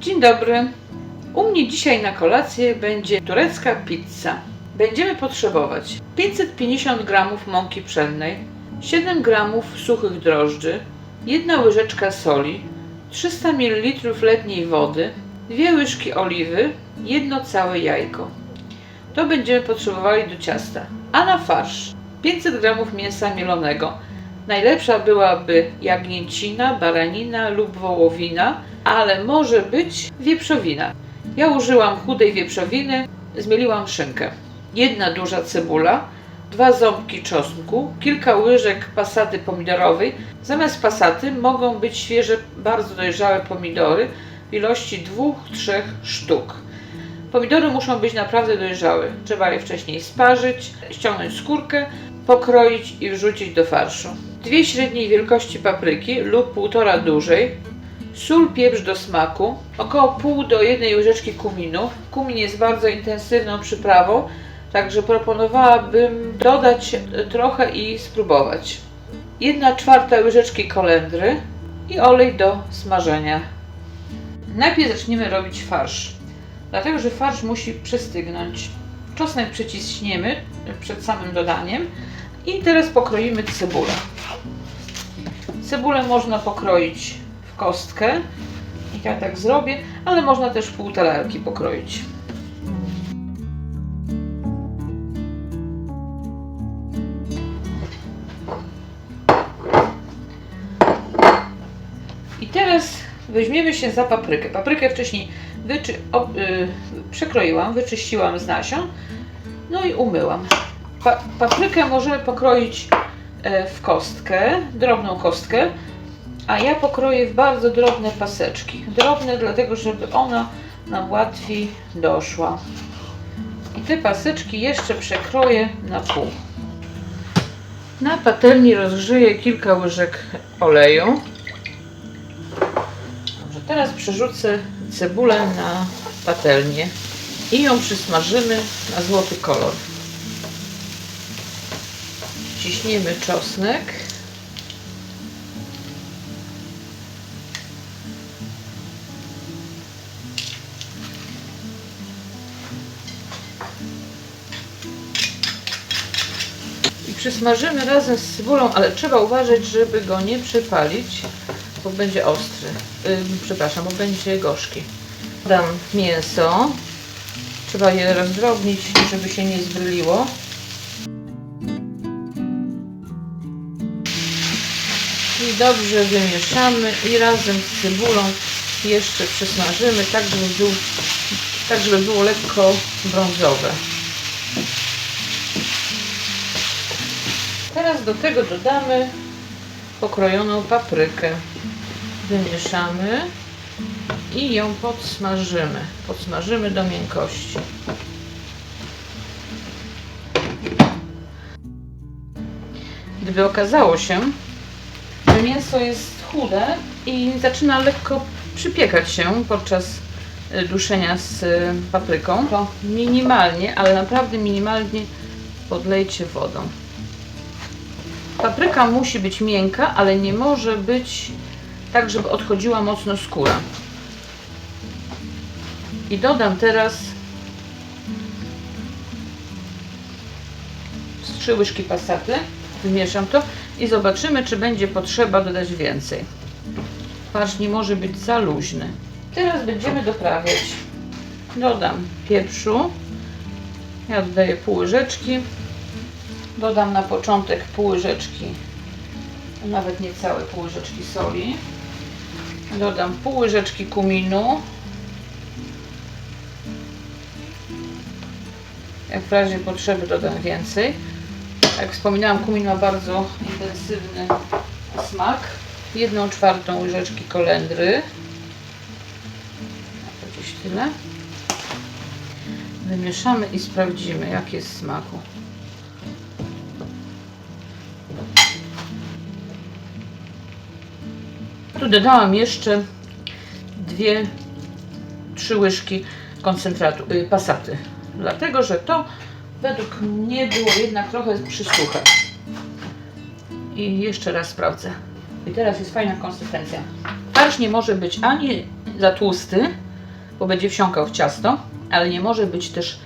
Dzień dobry. U mnie dzisiaj na kolację będzie turecka pizza. Będziemy potrzebować 550 g mąki pszennej, 7 g suchych drożdży, 1 łyżeczka soli, 300 ml letniej wody, 2 łyżki oliwy, jedno całe jajko. To będziemy potrzebowali do ciasta. A na farsz 500 g mięsa mielonego. Najlepsza byłaby jagnięcina, baranina lub wołowina, ale może być wieprzowina. Ja użyłam chudej wieprzowiny, zmieliłam szynkę. Jedna duża cebula, dwa ząbki czosnku, kilka łyżek pasaty pomidorowej. Zamiast pasaty mogą być świeże, bardzo dojrzałe pomidory w ilości dwóch, trzech sztuk. Pomidory muszą być naprawdę dojrzałe. Trzeba je wcześniej sparzyć, ściągnąć skórkę, pokroić i wrzucić do farszu. Dwie średniej wielkości papryki lub półtora dużej, sól, pieprz do smaku, około pół do jednej łyżeczki kuminu. Kumin jest bardzo intensywną przyprawą, także proponowałabym dodać trochę i spróbować. Jedna czwarta łyżeczki kolendry i olej do smażenia. Najpierw zaczniemy robić farsz, dlatego że farsz musi przystygnąć. Czosnek przyciśniemy przed samym dodaniem i teraz pokroimy cebulę. Cebulę można pokroić w kostkę. I ja tak zrobię, ale można też pół talarki pokroić. I teraz weźmiemy się za paprykę. Paprykę wcześniej wyczy, y, przekroiłam, wyczyściłam z nasion, no i umyłam. Pa, paprykę możemy pokroić w kostkę, drobną kostkę, a ja pokroję w bardzo drobne paseczki. Drobne dlatego, żeby ona nam łatwiej doszła. I te paseczki jeszcze przekroję na pół. Na patelni rozgrzeję kilka łyżek oleju. Dobrze, teraz przerzucę cebulę na patelnię i ją przysmażymy na złoty kolor. Ciśniemy czosnek. I przysmażymy razem z cebulą, ale trzeba uważać, żeby go nie przypalić, bo będzie ostry. Ym, przepraszam, bo będzie gorzki. Dam mięso. Trzeba je rozdrobnić, żeby się nie zbryliło. Dobrze wymieszamy i razem z cebulą jeszcze przysmażymy, tak żeby, był, tak żeby było lekko brązowe. Teraz do tego dodamy pokrojoną paprykę. Wymieszamy i ją podsmażymy. Podsmażymy do miękkości. Gdyby okazało się, mięso jest chude i zaczyna lekko przypiekać się podczas y, duszenia z y, papryką, to minimalnie, ale naprawdę minimalnie podlejcie wodą. Papryka musi być miękka, ale nie może być tak, żeby odchodziła mocno skóra. I dodam teraz trzy łyżki pasaty. Wymieszam to i zobaczymy, czy będzie potrzeba dodać więcej. Farsz nie może być za luźny. Teraz będziemy doprawiać. Dodam pieprzu. Ja dodaję pół łyżeczki. Dodam na początek pół łyżeczki, nawet niecałe pół łyżeczki soli. Dodam pół łyżeczki kuminu. Jak w razie potrzeby dodam więcej. Jak wspominałam, kumin ma bardzo intensywny smak. Jedną czwartą łyżeczki kolendry. Gdzieś tyle. Wymieszamy i sprawdzimy, jak jest smaku. Tu dodałam jeszcze dwie, trzy łyżki koncentratu, y, pasaty. Dlatego, że to według mnie było jednak trochę przysuche. I jeszcze raz sprawdzę. I teraz jest fajna konsystencja. Farsz nie może być ani za tłusty, bo będzie wsiąkał w ciasto, ale nie może być też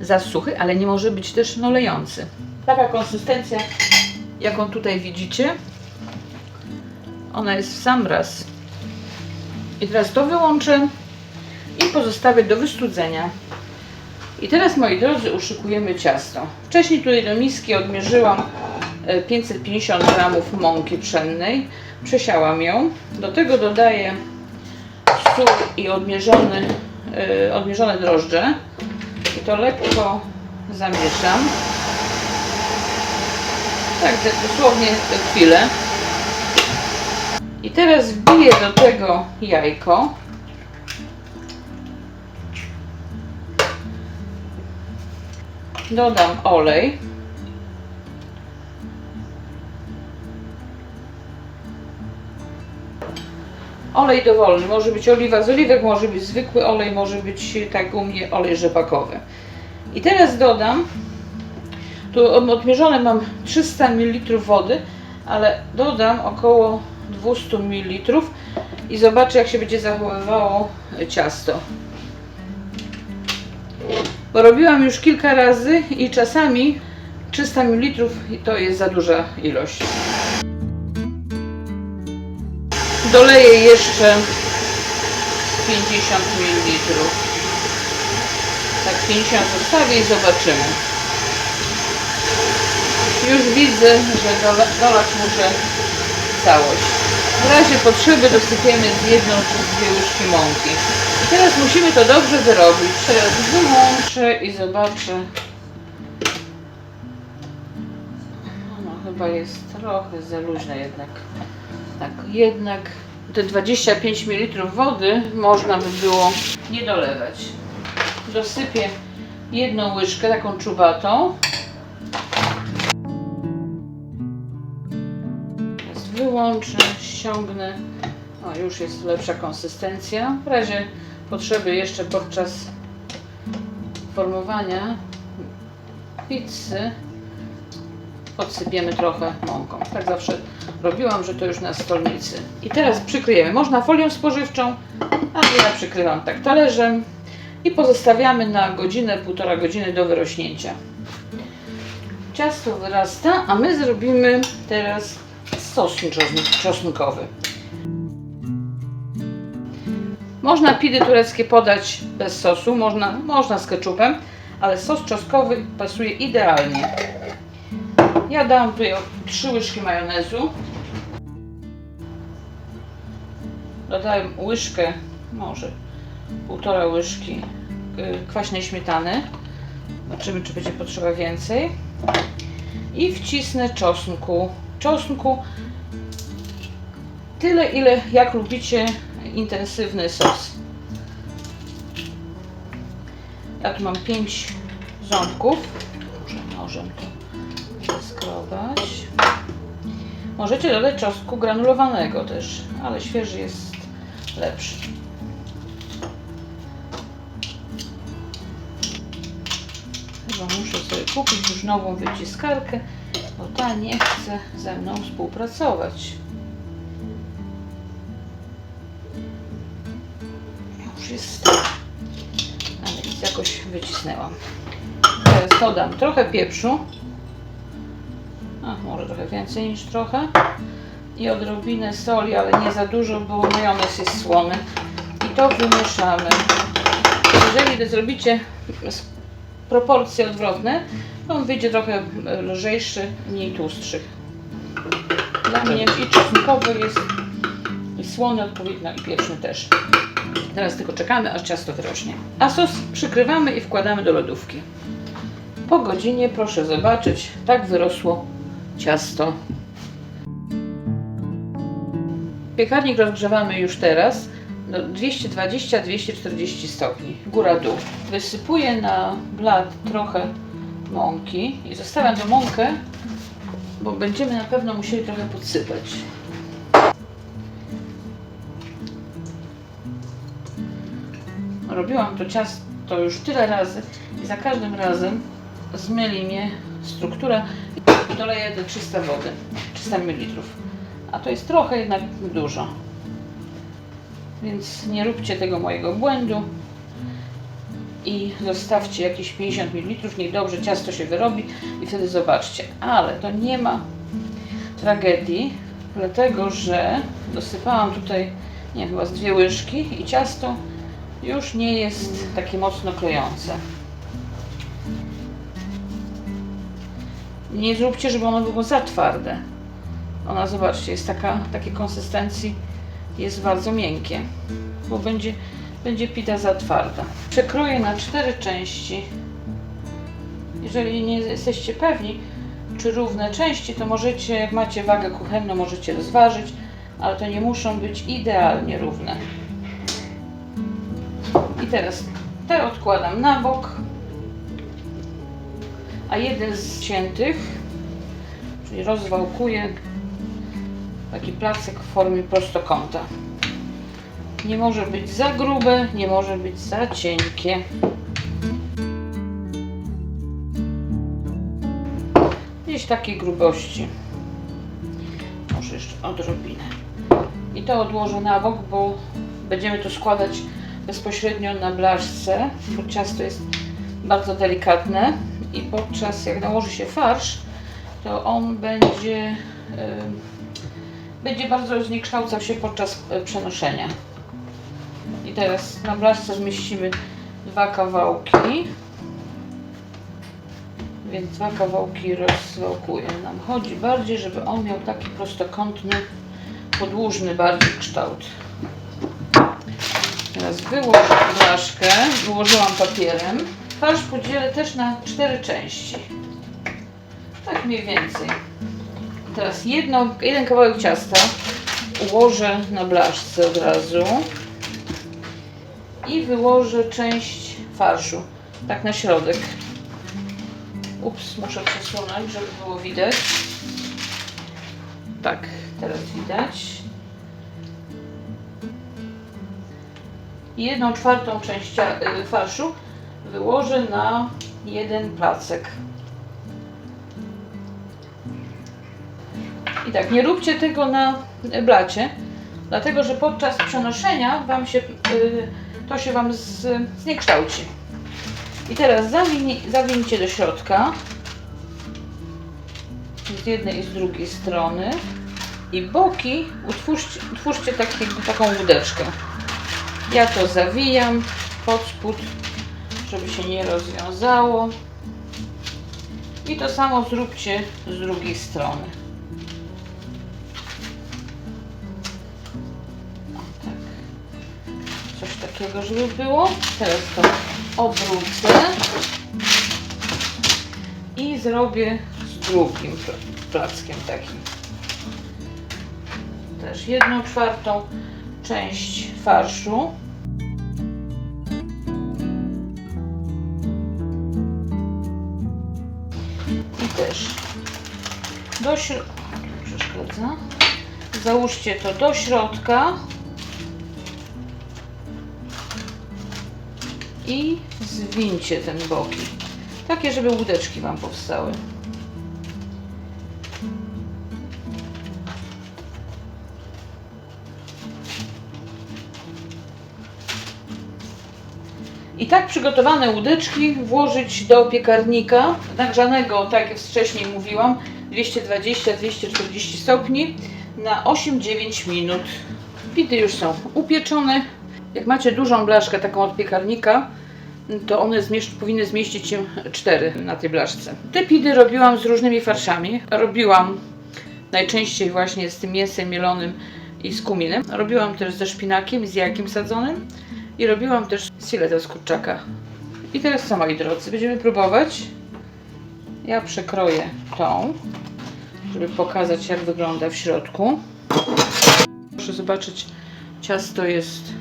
za suchy, ale nie może być też no lejący. Taka konsystencja, jaką tutaj widzicie, ona jest w sam raz. I teraz to wyłączę i pozostawię do wystudzenia. I teraz, moi drodzy, uszykujemy ciasto. Wcześniej tutaj do miski odmierzyłam e, 550 g mąki pszennej. Przesiałam ją. Do tego dodaję sól i odmierzony, e, odmierzone drożdże. I to lekko zamieszam. Tak, dosłownie chwilę. I teraz wbiję do tego jajko. Dodam olej. Olej dowolny, może być oliwa z oliwek, może być zwykły olej, może być tak u mnie olej rzepakowy. I teraz dodam, tu od- odmierzone mam 300 ml wody, ale dodam około 200 ml i zobaczę jak się będzie zachowywało ciasto. Bo robiłam już kilka razy i czasami 300 ml to jest za duża ilość. Doleję jeszcze 50 ml. Tak 50 zostawię i zobaczymy. Już widzę, że dola, dolać muszę całość. W razie potrzeby dosypiemy z jedną czy dwie łyżki mąki. Teraz musimy to dobrze wyrobić. Teraz wyłączę i zobaczę. No chyba jest trochę za luźne jednak. Tak, jednak te 25 ml wody można by było nie dolewać. Dosypię jedną łyżkę, taką czubatą. Teraz wyłączę, ściągnę. O, już jest lepsza konsystencja. W razie potrzeby jeszcze podczas formowania pizzy podsypiemy trochę mąką. Tak zawsze robiłam, że to już na stolnicy. I teraz przykryjemy. Można folią spożywczą, ale ja przykrywam tak talerzem i pozostawiamy na godzinę, półtora godziny do wyrośnięcia. Ciasto wyrasta, a my zrobimy teraz sos czosn- czosnkowy. Można pidy tureckie podać bez sosu, można, można z keczupem, ale sos czosnkowy pasuje idealnie. Ja dam tutaj o 3 łyżki majonezu. Dodałem łyżkę, może półtora łyżki y, kwaśnej śmietany. Zobaczymy, czy będzie potrzeba więcej. I wcisnę czosnku. Czosnku tyle, ile jak lubicie intensywny sos. Tu mam 5 ząbków. Muszę nożem to skrobać. Możecie dodać czosnku granulowanego też, ale świeży jest lepszy. Chyba muszę sobie kupić już nową wyciskarkę, bo ta nie chce ze mną współpracować. Wycisnęłam. Teraz dodam trochę pieprzu. A, może trochę więcej niż trochę. I odrobinę soli, ale nie za dużo, bo majonez jest słony. I to wymieszamy. Jeżeli zrobicie proporcje odwrotne, to on wyjdzie trochę e, lżejszy, mniej tłustszy. Dla mnie i czosnkowy jest i słony odpowiednio i pieczny też. Teraz tylko czekamy, aż ciasto wyrośnie. A sos przykrywamy i wkładamy do lodówki. Po godzinie proszę zobaczyć, tak wyrosło ciasto. Piekarnik rozgrzewamy już teraz do 220-240 stopni, góra-dół. Wysypuję na blat trochę mąki i zostawiam tę mąkę, bo będziemy na pewno musieli trochę podsypać. Robiłam to ciasto już tyle razy i za każdym razem zmyli mnie struktura i doleję te 300 wody, 300 ml. A to jest trochę jednak dużo. Więc nie róbcie tego mojego błędu. i zostawcie jakieś 50 ml, niech dobrze ciasto się wyrobi i wtedy zobaczcie. Ale to nie ma tragedii, dlatego że dosypałam tutaj, nie chyba z dwie łyżki i ciasto już nie jest takie mocno klejące. Nie zróbcie, żeby ono było za twarde. Ona, zobaczcie, jest taka, takiej konsystencji, jest bardzo miękkie, bo będzie, będzie pita za twarda. Przekroję na cztery części. Jeżeli nie jesteście pewni, czy równe części, to możecie, jak macie wagę kuchenną, możecie rozważyć, ale to nie muszą być idealnie równe. Teraz te odkładam na bok, a jeden z ciętych, czyli rozwałkuję taki placek w formie prostokąta. Nie może być za grube, nie może być za cienkie. Gdzieś takiej grubości. Może jeszcze odrobinę. I to odłożę na bok, bo będziemy to składać bezpośrednio na blaszce, bo ciasto jest bardzo delikatne i podczas jak nałoży się farsz, to on będzie, będzie bardzo zniekształcał się podczas e, przenoszenia. I teraz na blaszce zmieścimy dwa kawałki. Więc dwa kawałki rozwałkuję. Nam chodzi bardziej, żeby on miał taki prostokątny, podłużny bardziej kształt. Teraz wyłożę blaszkę, wyłożyłam papierem. Farsz podzielę też na cztery części. Tak mniej więcej. Teraz jedno, jeden kawałek ciasta ułożę na blaszce od razu i wyłożę część farszu, tak na środek. Ups, muszę przesunąć, żeby było widać. Tak, teraz widać. I jedną czwartą część y, farszu wyłożę na jeden placek. I tak, nie róbcie tego na blacie, dlatego że podczas przenoszenia wam się, y, to się Wam z, zniekształci. I teraz zawini, do środka z jednej i z drugiej strony i boki utwórzcie, utwórzcie taki, taką łódeczkę. Ja to zawijam pod spód, żeby się nie rozwiązało. I to samo zróbcie z drugiej strony. Tak. Coś takiego, żeby było. Teraz to obrócę i zrobię z drugim pla- plackiem takim. Też jedną czwartą część farszu. I też do środka. Załóżcie to do środka. I zwincie ten boki. Takie, żeby łódeczki Wam powstały. I tak przygotowane łódeczki włożyć do piekarnika nagrzanego, tak jak wcześniej mówiłam, 220-240 stopni na 8-9 minut. Pity już są upieczone. Jak macie dużą blaszkę taką od piekarnika, to one zmiesz- powinny zmieścić się 4 na tej blaszce. Te pity robiłam z różnymi farszami. Robiłam najczęściej właśnie z tym mięsem mielonym i z kuminem. Robiłam też ze szpinakiem i z jajkiem sadzonym. I robiłam też z filetem z kurczaka. I teraz co moi drodzy, będziemy próbować. Ja przekroję tą, żeby pokazać jak wygląda w środku. Proszę zobaczyć, ciasto jest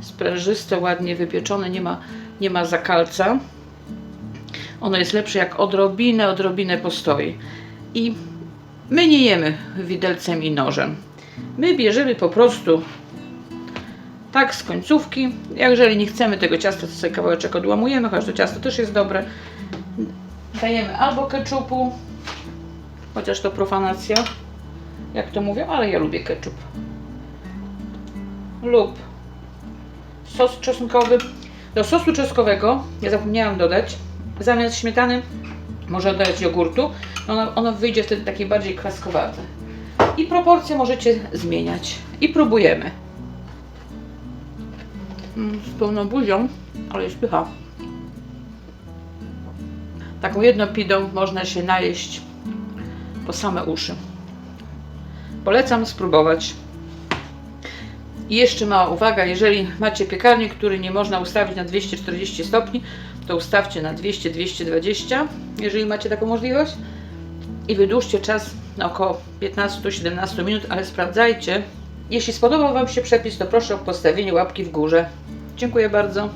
sprężyste, ładnie wypieczone, nie ma, nie ma zakalca. Ono jest lepsze jak odrobinę, odrobinę postoi. I my nie jemy widelcem i nożem. My bierzemy po prostu tak z końcówki. Jeżeli nie chcemy tego ciasta, to sobie kawałeczek odłamujemy, chociaż to ciasto też jest dobre. Dajemy albo keczupu, chociaż to profanacja, jak to mówią, ale ja lubię keczup. Lub sos czosnkowy. Do sosu czosnkowego, ja zapomniałam dodać, zamiast śmietany może dodać jogurtu, ono, ono wyjdzie wtedy takie bardziej kwaskowate. I proporcje możecie zmieniać. I próbujemy. Z pełną buzią, ale jest pycha. Taką jedną pidą można się najeść po same uszy. Polecam spróbować. I jeszcze mała uwaga, jeżeli macie piekarnik, który nie można ustawić na 240 stopni, to ustawcie na 200-220, jeżeli macie taką możliwość. I wydłużcie czas na około 15-17 minut, ale sprawdzajcie. Jeśli spodobał Wam się przepis, to proszę o postawienie łapki w górze. Dziękuję bardzo.